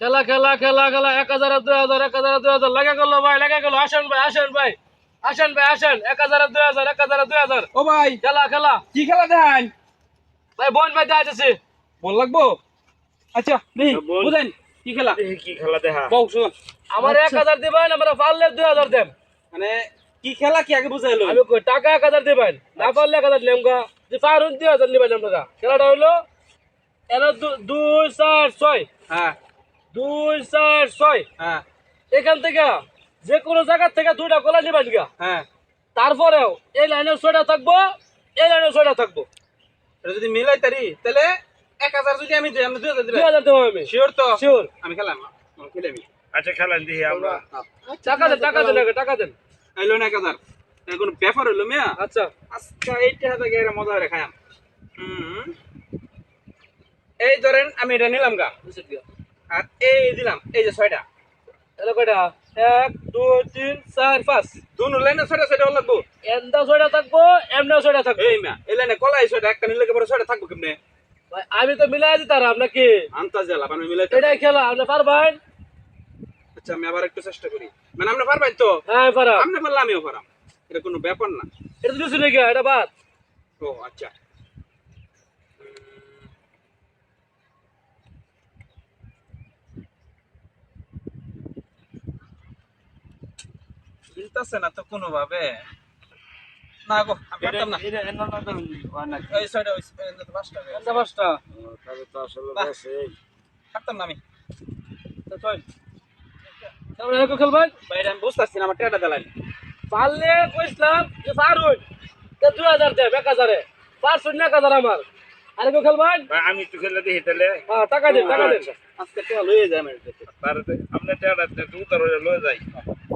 খেলা খেলা খেলা খেলা এক হাজার দুই হাজার এক হাজার আর দুই হাজার লাগা গেল ভাই লাগা গেল আসেন ভাই আসেন ভাই আসেন ভাই আসেন এক হাজার দুই হাজার এক হাজার দুই হাজার। ও ভাই খেলা খেলা। কি খেলা দেখান? ভাই বোন ভাই যাচ্ছে বল লাগবো? আচ্ছা বুঝেন কি খেলা? কি খেলা দেখা। বউ শুনুন। আমার এক হাজার দিবেন আমরা পারলে দুই হাজার দেন মানে কি খেলা কি আগে বুঝাইলো? আমি কই টাকা এক হাজার দিবেন না পারলে এক হাজার নিলাম গা। যে পারুন দুই হাজার নিবেন আপনারা খেলাটা হইল এন দুই চার ছয়। হ্যাঁ। দুই চার ছয়। হ্যাঁ। এখান থেকে যে কোনো জায়গা থেকে দুইটা গোলা নিবেন গা হ্যাঁ। তারপরেও এই লাইনে ছয়টা থাকব এই লাইনে ছয়টা থাকব। এটা যদি মিলাই তারি তাহলে এক হাজার যদি আমি দিই আপনি দুই হাজার দুই হাজার দেবো আমি। শিওর তো? শিওর আমি খেলাম খেলামি আচ্ছা খেলেন দেখি আমরা। টাকা দেন টাকা দেন আগে, টাকা দেন। এলো না এক হাজার। কোনো ব্যাপার হইল মেয়া? আচ্ছা। আজকে এইটা হাতে গেলে মজা করে খায়াম হুম। এই ধরেন আমি এটা নিলাম গা। আর এই দিলাম এই যে ছয়টা। এলো কয়টা? এক দুই তিন চার পাঁচ। দুনো লাইনে ছয়টা ছয়টা লাগবো। এমদা ছয়টা থাকব এমদা ছয়টা থাকব। এই মিয়া এই লাইনে কলাই ছয়টা একটা নিলে পরে ছয়টা থাকব কেমনে? ভাই, আমি তো মিলাই দিতাম আপনাকে আন্তাজ জেলা আমি মিলাই এটাই খেলা আপনি পারবেন আচ্ছা আমি আবার একটু চেষ্টা করি। মানে আপনি পারবেন তো? হ্যাঁ পারাম আপনি পারলে আমিও পারাম। এটা কোনো ব্যাপার না। এটা তো দিচ্ছি নাকি এটা বাদ। ও আচ্ছা। মিলতেছে না তো কোনো ভাবে না গো আমি পারতাম না। এটা এনে না তো অনেক এই ছয়টা ওই এই যে পাঁচটা হয়ে পাঁচটা। তাহলে তো আসলে। আছে পারতাম না আমি। তো ছয় তারপরে এরকম খেলবেন বাইরে আমি বুঝতে পারছি না আমার টেটা দেলাই পারলে কইছিলাম যে পারুন তো দুই হাজার দেব এক হাজারে। পারছুন না এক হাজার আমার। আরেকও খেলবেন ভাই? আমি একটু খেলে দেখি তাহলে। হ্যাঁ টাকা দিন টাকা দিন। আজকে টেটা লয়ে যায় আমার কাছে। তারপরে আপনি টেড়া দু তার লয়ে যাই। টাকা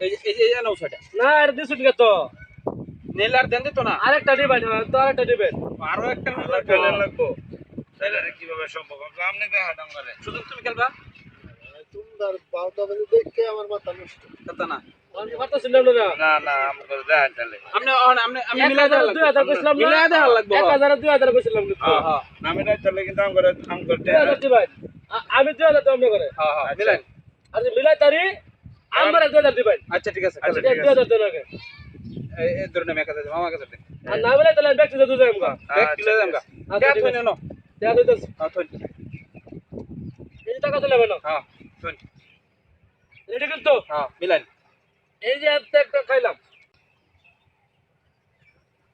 এই যে এই যে এই যে নাও ছয়টা না এটা দিচ্ছুন কে তো। নেল দেন দিত না। আরেকটা দিবেন হ্যাঁ, তো আরেকটা দিবেন আরও একটা খেলে লাগবো। তাহলে কীভাবে সম্ভব আপনি দেখা ডাঙ্গারে শুধু তুমি খেলবা? তোমরা বারোটা বাজে দেখে আমার মাথা নষ্ট। কথা না। আমি হ্যাঁ হ্যাঁ। হ্যাঁ হ্যাঁ আর মিলাই তারি আমার দিবেন। আচ্ছা ঠিক আছে আচ্ছা, দেন আগে। এই কাছে দেন। আর না তাহলে গা। দাম গা হ্যাঁ, যে টাকা হ্যাঁ, কিন্তু হ্যাঁ। এই একটা খাইলাম।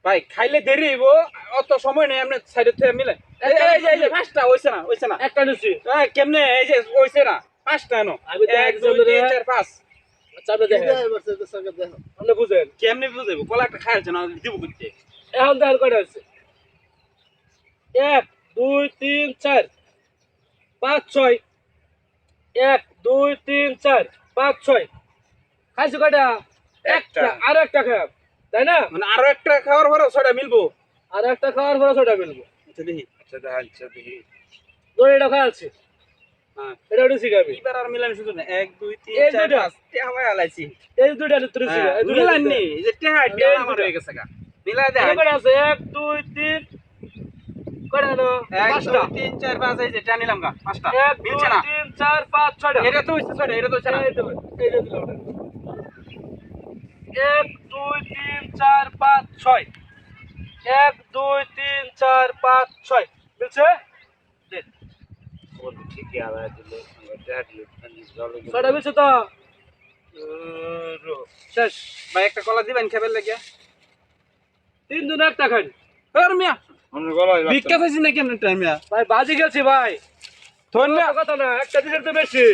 ভাই খাইলে দেরি হইব অত সময় নেই আপনি সাইডে থেকে মিলাই এই এই যে এই যে পাঁচটা হইছে না হইছে না? একটা নিচ্ছি কেমনে এই যে হইছে না পাঁচটা এনো। এক দুই তিন চার পাঁচ। দেখেন। এবার সেটা সঙ্গে দেখো। আপনি বুঝেন। কেমনে বুঝাইব? কলা একটা খাইছে না দিব করতে এখন দেখেন কয়টা হচ্ছে এক দুই তিন চার পাঁচ ছয়। এক দুই তিন চার পাঁচ ছয়। খাইছো কয়টা? একটা। আর একটা খাম তাই না? মানে আরও একটা খাওয়ার পরে ছয়টা মিলবো? আর একটা খাওয়ার পরে ছয়টা মিলবো। আচ্ছা দেখি আচ্ছা দেখা। আচ্ছা আছে হ্যাঁ এটা উঠেছি খাবি এবার আর মিলান শুধু না এক দুই তিন এই চার দুইটা। পাঁচ টেহা ভাই আলাইছি এই দুইটা তুলেছি হ্যাঁ, এই দুইটা নি। এই যে টেহা টেহা আমার হয়ে গেছে গা। মিলাই দেন এটা আছে এই যে নিলাম গা পাঁচটা। মিলছে না। তো হইছে ছয়টা এটা তো হইছে না। এই দেবেন, এই যে দিলাম ওটা। এক দুই তিন চার পাঁচ ছয়। এক দুই তিন চার পাঁচ ছয়। বুঝছে দেন। ছয়টা তো শেষ ভাই একটা কলা দিবেন খেবের লাগিয়া তিন দিন একটা খান মিয়া আমরা গলায় ভিক্ষা পাইছি না কেমন টাইম মিয়া ভাই বাজে গেছি ভাই ধন্য কথা না একটা দিনের তো বেশি